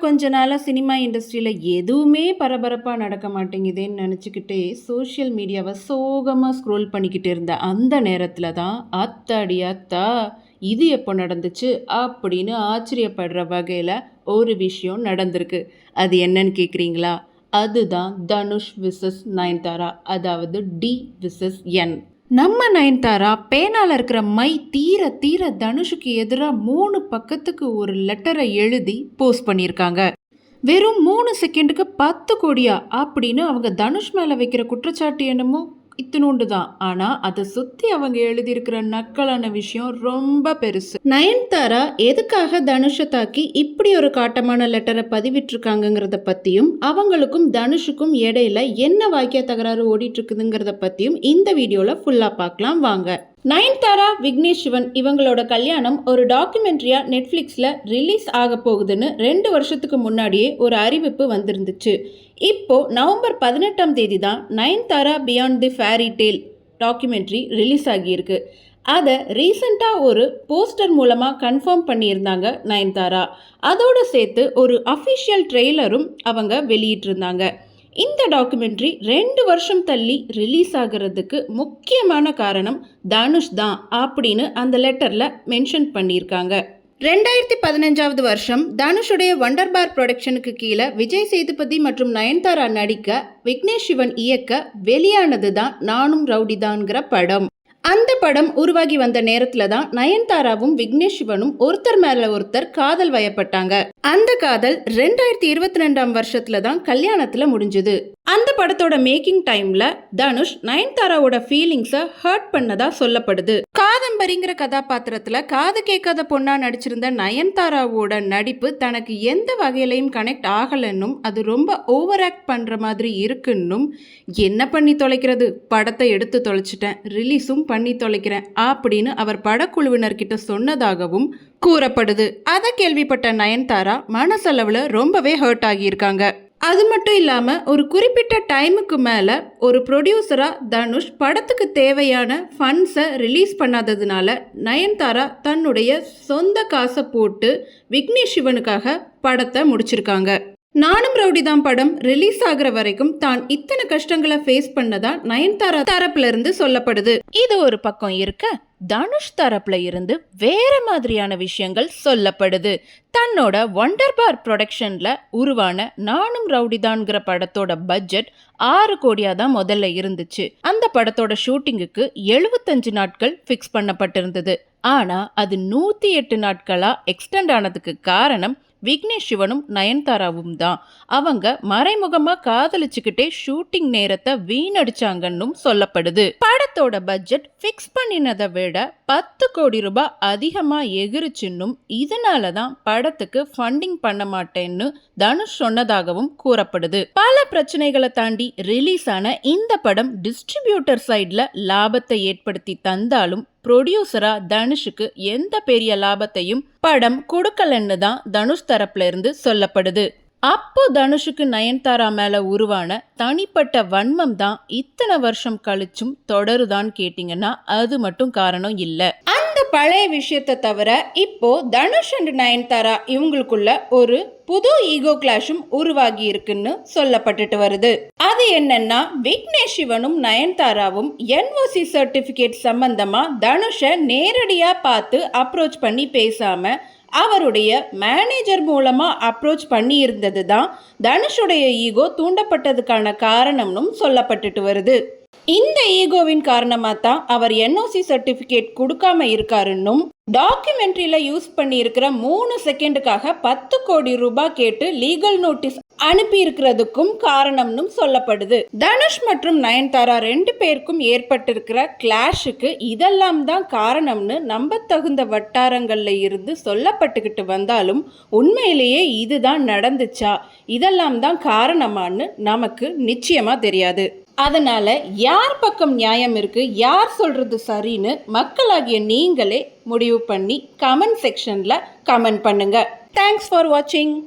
கொஞ்ச நாளாக சினிமா இண்டஸ்ட்ரியில் எதுவுமே பரபரப்பாக நடக்க மாட்டேங்குதேன்னு நினச்சிக்கிட்டே சோஷியல் மீடியாவை சோகமாக ஸ்க்ரோல் பண்ணிக்கிட்டு இருந்த அந்த நேரத்தில் தான் அத்தாடி அத்தா இது எப்போ நடந்துச்சு அப்படின்னு ஆச்சரியப்படுற வகையில் ஒரு விஷயம் நடந்திருக்கு. அது என்னன்னு கேட்குறீங்களா அதுதான் தனுஷ் விசஸ் நயன்தாரா அதாவது டி விசஸ் என். நம்ம நயன்தாரா பேனால் இருக்கிற மை தீர தீர தனுஷுக்கு எதிராக மூணு பக்கத்துக்கு ஒரு லெட்டரை எழுதி போஸ்ட் பண்ணியிருக்காங்க. வெறும் மூணு செகண்டுக்கு பத்து கோடியா? அப்படின்னு அவங்க தனுஷ் மேலே வைக்கிற குற்றச்சாட்டு என்னமோ? இத்தினூண்டு தான். ஆனால் அதை சுற்றி அவங்க எழுதியிருக்கிற நக்கலான விஷயம் ரொம்ப பெருசு. நயன்தாரா எதுக்காக தனுஷை தாக்கி இப்படி ஒரு காட்டமான லெட்டரை பதிவிட்டிருக்காங்கங்கிறத பற்றியும் அவங்களுக்கும் தனுஷுக்கும் இடையில என்ன வாக்கிய தகராறு ஓடிட்டு இருக்குதுங்கிறத பற்றியும் இந்த வீடியோவில் ஃபுல்லாக பார்க்கலாம். வாங்க. நயன்தாரா விக்னேஷ் சிவன் இவங்களோட கல்யாணம் ஒரு டாக்குமெண்ட்ரியா நெட்ஃப்ளிக்ஸில் ரிலீஸ் ஆக போகுதுன்னு ரெண்டு வருஷத்துக்கு முன்னாடியே ஒரு அறிவிப்பு வந்திருந்துச்சு. இப்போ நவம்பர் பதினெட்டாம் தேதி தான் Nayanthara beyond the fairy tale documentary release ஆகியிருக்கு. அதை ரீசண்டாக ஒரு போஸ்டர் மூலமாக கன்ஃபார்ம் பண்ணியிருந்தாங்க நயன்தாரா. அதோடு சேர்த்து ஒரு அஃபிஷியல் ட்ரெய்லரும் அவங்க வெளியிட்டிருந்தாங்க. இந்த டாக்குமெண்ட்ரி ரெண்டு வருஷம் தள்ளி ரிலீஸ் ஆகிறதுக்கு முக்கியமான காரணம் தனுஷ் தான் அப்படின்னு அந்த லெட்டரில் மென்ஷன் பண்ணியிருக்காங்க. ரெண்டாயிரத்தி பதினஞ்சாவது வருஷம் தனுஷுடைய வண்டர் பார் ப்ரொடக்ஷனுக்கு கீழே விஜய் சேதுபதி மற்றும் நயன்தாரா நடிக்க விக்னேஷ் சிவன் இயக்க வெளியானது தான் நானும் ரவுடிதான்ங்கிற படம். அந்த படம் உருவாகி வந்த நேரத்துல தான் நயன்தாராவும் விக்னேஷ் சிவனும் ஒருத்தர் மேல ஒருத்தர் காதல் வயப்பட்டாங்க. அந்த காதல் ரெண்டாயிரத்தி இருபத்தி ரெண்டாம் வருஷத்துல தான் கல்யாணத்துல முடிஞ்சது. அந்த படத்தோட மேக்கிங் டைம்ல தனுஷ் நயன்தாராவோட ஃபீலிங்ஸை ஹர்ட் பண்ணதா சொல்லப்படுது. காதம்பரிங்கிற கதாபாத்திரத்துல காது கேட்காத பொண்ணா நடிச்சிருந்த நயன்தாராவோட நடிப்பு தனக்கு எந்த வகையிலையும் கனெக்ட் ஆகலன்னும் அது ரொம்ப ஓவர் ஆக்ட் பண்ற மாதிரி இருக்குன்னும் என்ன பண்ணி தொலைக்கிறது? படத்தை எடுத்து தொலைச்சிட்டேன் ரிலீஸும் பண்ணி தொலைக்கிறேன் அப்படின்னு அவர் படக்குழுவினர்கிட்ட சொன்னதாகவும் கூறப்படுது. அதை கேள்விப்பட்ட நயன்தாரா மனசளவில் ரொம்பவே ஹர்ட் ஆகியிருக்காங்க. அது மட்டும் இல்லாமல் ஒரு குறிப்பிட்ட டைமுக்கு மேலே ஒரு ப்ரொடியூசராக தனுஷ் படத்துக்கு தேவையான ஃபண்ட்ஸை ரிலீஸ் பண்ணாததுனால நயன்தாரா தன்னுடைய சொந்த காசை போட்டு விக்னேஷ் சிவனுக்காக படத்தை முடிச்சிருக்காங்க. நானும் ரவுடிதான் படம் ரிலீஸ் ஆகிற வரைக்கும் தான் இத்தனை கஷ்டங்களை ஃபேஸ் பண்ணதா நயன்தாரா தரப்புல இருந்து சொல்லப்படுது. இது ஒரு பக்கம் இருக்க தனுஷ் தரப்புல இருந்து வேற மாதிரியான விஷயங்கள் சொல்லப்படுது. தன்னோட ஒண்டர் பார் ப்ரொடக்ஷன்ல உருவான நானும் ரவுடிதான்ங்கிற படத்தோட பட்ஜெட் ஆறு கோடியா தான் முதல்ல இருந்துச்சு. அந்த படத்தோட ஷூட்டிங்குக்கு எழுபத்தஞ்சு நாட்கள் ஃபிக்ஸ் பண்ணப்பட்டிருந்தது. ஆனா அது நூத்தி எட்டு நாட்களா எக்ஸ்டெண்ட் ஆனதுக்கு காரணம் விக்னேஷ் சிவனும் நயன்தாராவும் தான் அவங்க மறைமுகமாக காதலிச்சுக்கிட்டே ஷூட்டிங் நேரத்தை வீணடிச்சாங்கன்னும் சொல்லப்படுது. படத்தோட பட்ஜெட் ஃபிக்ஸ் பண்ணினதை விட பத்து கோடி ரூபாய் அதிகமாக எகிருச்சுன்னும் இதனால தான் படத்துக்கு ஃபண்டிங் பண்ண மாட்டேன்னு தனுஷ் சொன்னதாகவும் கூறப்படுது. பல பிரச்சனைகளை தாண்டி ரிலீஸ் ஆன இந்த படம் டிஸ்ட்ரிபியூட்டர் சைடில் லாபத்தை ஏற்படுத்தி தந்தாலும் ப்ரொடியூசரா தனுஷுக்கு எந்த பெரிய லாபத்தையும் படம் கொடுக்கலன்னு தான் தனுஷ் தரப்புல இருந்து சொல்லப்படுது. அப்போ தனுஷுக்கு நயன்தாரா மேல உருவான தனிப்பட்ட வன்மம் தான் இத்தனை வருஷம் கழிச்சும் தொடருதான்னு கேட்டிங்கன்னா அது மட்டும் காரணம் இல்லை. பழைய விஷயத்தை தவிர இப்போ தனுஷ் அண்ட் நயன்தாரா இவங்களுக்குள்ள ஒரு புது ஈகோ கிளாஷும் உருவாகி இருக்குன்னு சொல்லப்பட்டுட்டு வருது. அது என்னன்னா விக்னேஷ் சிவனும் நயன்தாராவும் என்ஓசி சர்டிபிகேட் சம்பந்தமா தனுஷை நேரடியா பார்த்து அப்ரோச் பண்ணி பேசாம அவருடைய மேனேஜர் மூலமாக அப்ரோச் பண்ணியிருந்தது தான் தனுஷுடைய ஈகோ தூண்டப்பட்டதுக்கான காரணம்னும் சொல்லப்பட்டுட்டு வருது. இந்த ஈகோவின் காரணமாக தான் அவர் என்ஓசி சர்டிஃபிகேட் கொடுக்காம இருக்காருன்னும் டாக்குமெண்ட்ரியில் யூஸ் பண்ணியிருக்கிற மூணு செகண்டுக்காக பத்து கோடி ரூபாய் கேட்டு லீகல் நோட்டீஸ் அனுப்பியிருக்கிறதுக்கும் காரணம்னும் சொல்லப்படுது. தனுஷ் மற்றும் நயன்தாரா ரெண்டு பேருக்கும் ஏற்பட்டிருக்கிற கிளாஷுக்கு இதெல்லாம் தான் காரணம்னு நம்ப தகுந்த வட்டாரங்களில் இருந்து சொல்லப்பட்டுக்கிட்டு வந்தாலும் உண்மையிலேயே இதுதான் நடந்துச்சா? இதெல்லாம் தான் காரணமான்னு நமக்கு நிச்சயமாக தெரியாது. அதனால் யார் பக்கம் நியாயம் இருக்குது யார் சொல்கிறது சரின்னு மக்களாகிய நீங்களே முடிவு பண்ணி கமெண்ட் செக்ஷனில் கமெண்ட் பண்ணுங்கள் தேங்க்ஸ் ஃபார் வாட்சிங்